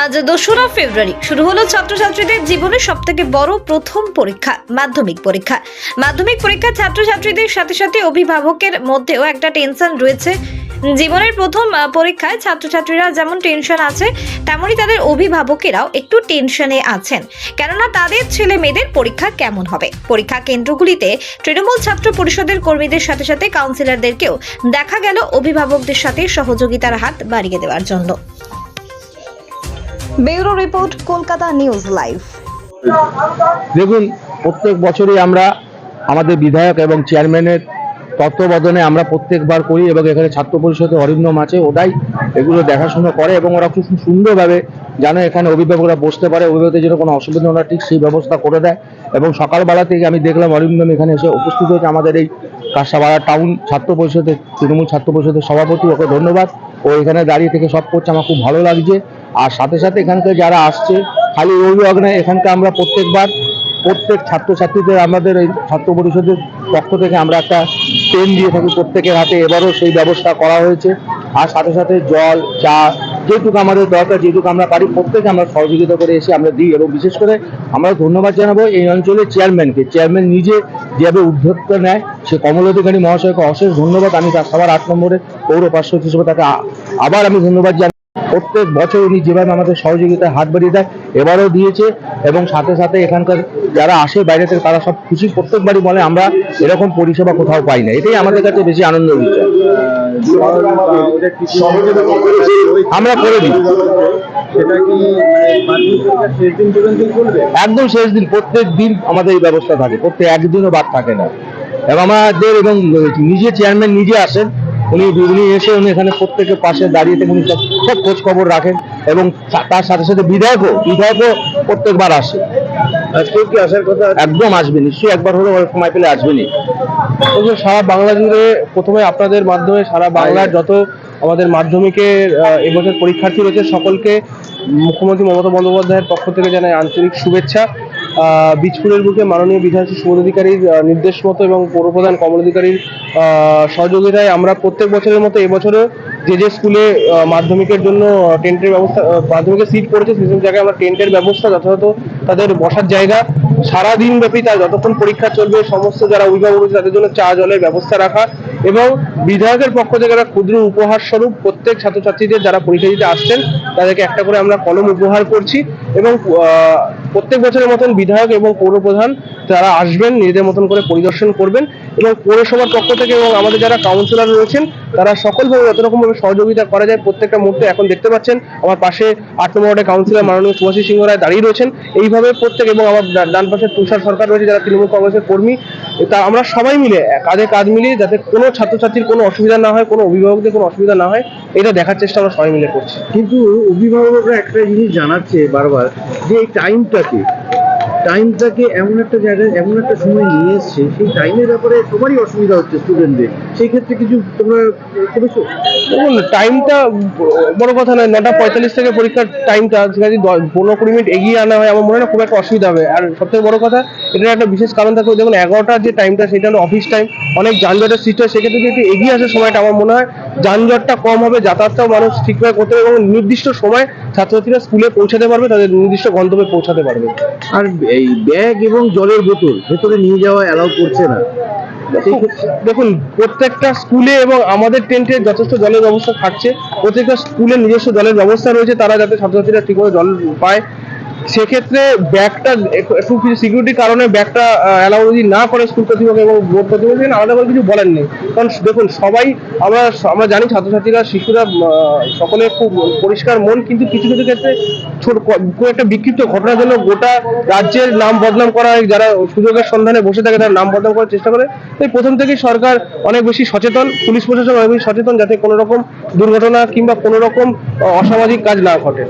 আজ দোসরা ফেব্রুয়ারি, শুরু হলো ছাত্রছাত্রীদের জীবনে সব থেকে বড় প্রথম পরীক্ষা, মাধ্যমিক পরীক্ষা। মাধ্যমিক পরীক্ষা ছাত্রছাত্রীদের সাথে সাথে অভিভাবকের মধ্যেও একটা টেনশন রয়েছে। জীবনের প্রথম পরীক্ষায় ছাত্রছাত্রীরা যেমন টেনশন আছে, তেমনই তাদের অভিভাবকেরাও একটু টেনশনে আছেন। কেননা তাদের ছেলে মেয়েদের পরীক্ষা কেমন হবে? পরীক্ষা কেন্দ্রগুলিতে তৃণমূল ছাত্র পরিষদের কর্মীদের সাথে সাথে কাউন্সিলরদেরকেও দেখা গেল অভিভাবকদের সাথে সহযোগিতার হাত বাড়িয়ে দেওয়ার জন্য। Bureau report, Kolkata news live. দেখুন, প্রত্যেক বছরই আমরা আমাদের বিধায়ক এবং চেয়ারম্যানের তত্ত্বাবধানে আমরা প্রত্যেকবার করি এবং এখানে ছাত্র পরিষদের অরিন্দম আছে ওটাই এগুলো দেখাশোনা করে এবং ওরা খুব সুন্দরভাবে যেন এখানে অভিভাবকরা বসতে পারে, অভিভাবকদের যেন কোনো অসুবিধা না ঠিক সেই ব্যবস্থা করে দেয় এবং সকালবেলা থেকে আমি দেখলাম অরিন্দম এখানে এসে উপস্থিত হয়েছে আমাদের এই কাঁসাপাড়া টাউন ছাত্র পরিষদের, তৃণমূল ছাত্র পরিষদের সভাপতি, ওকে ধন্যবাদ। ও এখানে দাঁড়িয়ে থেকে সব করছে, আমার খুব ভালো লাগছে। আর সাথে সাথে এখানকার যারা আসছে, খালি অভিভাবক নয় এখানকার আমরা প্রত্যেকবার, প্রত্যেক ছাত্রছাত্রীদের, আমাদের এই ছাত্র পরিষদের পক্ষ থেকে আমরা একটা পেন দিয়ে থাকি প্রত্যেকের হাতে, এবারও সেই ব্যবস্থা করা হয়েছে। আর সাথে সাথে জল, চা, যেটুকু আমাদের দরকার, যেটুকু আমরা পারি, প্রত্যেকে আমরা সহযোগিতা করে এসে আমরা দিই। এবং বিশেষ করে আমরা ধন্যবাদ জানাব এই অঞ্চলের চেয়ারম্যানকে চেয়ারম্যান নিজে যেভাবে উদ্যোক্তা নেয়, সে কমল অধিকারী মহাশয়কে অশেষ ধন্যবাদ। আমি তার সবার আট নম্বরে পৌর পার্শ্বদ হিসেবে তাকে আবার আমি ধন্যবাদ প্রত্যেক বছর উনি যেভাবে আমাদের সহযোগিতায় হাত বাড়িয়ে দেয় এবারও দিয়েছে এবং সাথে সাথে এখানকার যারা আসে বাইরে থেকে তারা সব খুশি। প্রত্যেকবারই বলে আমরা এরকম পরিষেবা কোথাও পাই না। এটাই আমাদের কাছে বেশি আনন্দের বিষয় আমরা করে দিই। একদম শেষ দিন প্রত্যেক দিন আমাদের এই ব্যবস্থা থাকে। প্রত্যেক একদিনও বাদ থাকে না। এবং আমাদের এবং নিজে চেয়ারম্যান নিজে আসেন। উনি উনি এসে উনি এখানে প্রত্যেকের পাশে দাঁড়িয়ে থেকে উনি সব সব খোঁজ খবর রাখেন এবং তার সাথে সাথে বিধায়কও বিধায়কও প্রত্যেকবার আসে। আজকেও কি আসার কথা একদম আসবে নিশ্চয়ই একবার হলেও সময় পেলে আসবেনি সারা বাংলা জুড়ে প্রথমে আপনাদের মাধ্যমে সারা বাংলার যত আমাদের মাধ্যমিকের এবছর পরীক্ষার্থী রয়েছে সকলকে মুখ্যমন্ত্রী মমতা বন্দ্যোপাধ্যায়ের পক্ষ থেকে জানাই আঞ্চলিক শুভেচ্ছা। বীজপুরের বুকে মাননীয় বিধায়ক সুবোধ অধিকারীর নির্দেশ মতো এবং পৌরপ্রধান কমল অধিকারীর সহযোগিতায় আমরা প্রত্যেক বছরের মতো এবছরও যে যে স্কুলে মাধ্যমিকের জন্য টেন্টের ব্যবস্থা মাধ্যমিকের সিট পড়েছে সেসব জায়গায় আমরা টেন্টের ব্যবস্থা যথাযথ তাদের বসার জায়গা। সারা দিন ব্যাপী তার যতক্ষণ পরীক্ষা চলবে, সমস্ত যারা অভিভাবক তাদের জন্য চা, জলের ব্যবস্থা রাখা এবং বিধায়কের পক্ষ থেকে একটা ক্ষুদ্র উপহার স্বরূপ প্রত্যেক ছাত্রছাত্রীদের যারা পরীক্ষা দিতে আসছেন, তাদেরকে একটা করে আমরা কলম উপহার করছি এবং প্রত্যেক বছরের মতন বিধায়ক এবং পৌরপ্রধান তারা আসবেন, নিজেদের মতন করে পরিদর্শন করবেন এবং পৌরসভার পক্ষ থেকে এবং আমাদের যারা কাউন্সিলর রয়েছেন, তারা সকলভাবে যত রকম ভাবে সহযোগিতা করা যায় প্রত্যেকটা মুহূর্তে এখন দেখতে পাচ্ছেন। আমার পাশে আট নম্বর ওয়ার্ডের কাউন্সিলর মাননীয় সুভাষী সিংহ রায় দাঁড়িয়ে রয়েছেন। এইভাবে প্রত্যেক এবং আমার ডান পাশে তুষার সরকার রয়েছে, যারা তৃণমূল কংগ্রেসের কর্মী, তা আমরা সবাই মিলে কাঁধে কাঁধ মিলিয়ে যাতে কোনো ছাত্রছাত্রীর কোনো অসুবিধা না হয়, কোনো অভিভাবকদের কোনো অসুবিধা না হয়, এটা দেখার চেষ্টা আমরা সবাই মিলে করছি। কিন্তু অভিভাবকরা একটা জিনিস জানাচ্ছে বারবার, যে এই টাইমটাকে টাইমটাকে এমন একটা জায়গায় এমন একটা সময় নিয়ে এসছে সেই টাইমের ব্যাপারে সবারই অসুবিধা হচ্ছে স্টুডেন্টদের সেই ক্ষেত্রে কিছু তোমরা করেছ? দেখুন টাইমটা বড় কথা নয় নটা পঁয়তাল্লিশ থেকে পরীক্ষার টাইমটা সেখানে যদি পনেরো কুড়ি মিনিট এগিয়ে আনা হয় আমার মনে হয় খুব একটা অসুবিধা হবে। আর সবথেকে বড় কথা এটার একটা বিশেষ কারণ থাকে দেখুন এগারোটার যে টাইমটা সেটা হলো অফিস টাইম অনেক যানজটের সৃষ্টি হয় সেক্ষেত্রে যদি একটু এগিয়ে আসার সময়টা আমার মনে হয় যানজটটা কম হবে যাতায়াতটাও মানুষ ঠিকভাবে করতে পারবে এবং নির্দিষ্ট সময় ছাত্রছাত্রীরা স্কুলে পৌঁছাতে পারবে তাদের নির্দিষ্ট গন্তব্যে পৌঁছাতে পারবে। আর এই ব্যাগ এবং জলের বোতল ভেতরে নিয়ে যাওয়া অ্যালাউ করছে না। দেখুন, প্রত্যেকটা স্কুলে এবং আমাদের টেন্টে যথেষ্ট জলের ব্যবস্থা থাকছে। প্রত্যেকটা স্কুলে নিজস্ব জলের ব্যবস্থা রয়েছে, তারা যাতে ছাত্রছাত্রীরা ঠিকভাবে জল পায়। সেক্ষেত্রে ব্যাগটা একটু কিছু সিকিউরিটির কারণে ব্যাগটা অ্যালাউ যদি না করে স্কুল কর্তৃপক্ষ এবং বোর্ড কর্তৃপক্ষ আলাদা করে কিছু বলেন নেই কারণ দেখুন সবাই আমরা আমরা জানি ছাত্রছাত্রীরা শিশুরা আহ, সকলে খুব পরিষ্কার মন কিন্তু কিছু কিছু ক্ষেত্রে ছোট খুব একটা বিক্ষিপ্ত ঘটনার জন্য গোটা রাজ্যের নাম বদনাম করা হয়। যারা সুযোগের সন্ধানে বসে থাকে তারা নাম বদনাম করার চেষ্টা করে। তাই প্রথম থেকেই সরকার অনেক বেশি সচেতন পুলিশ প্রশাসন অনেক বেশি সচেতন যাতে কোনো রকম দুর্ঘটনা কিংবা কোনো রকম অসামাজিক কাজ না ঘটে।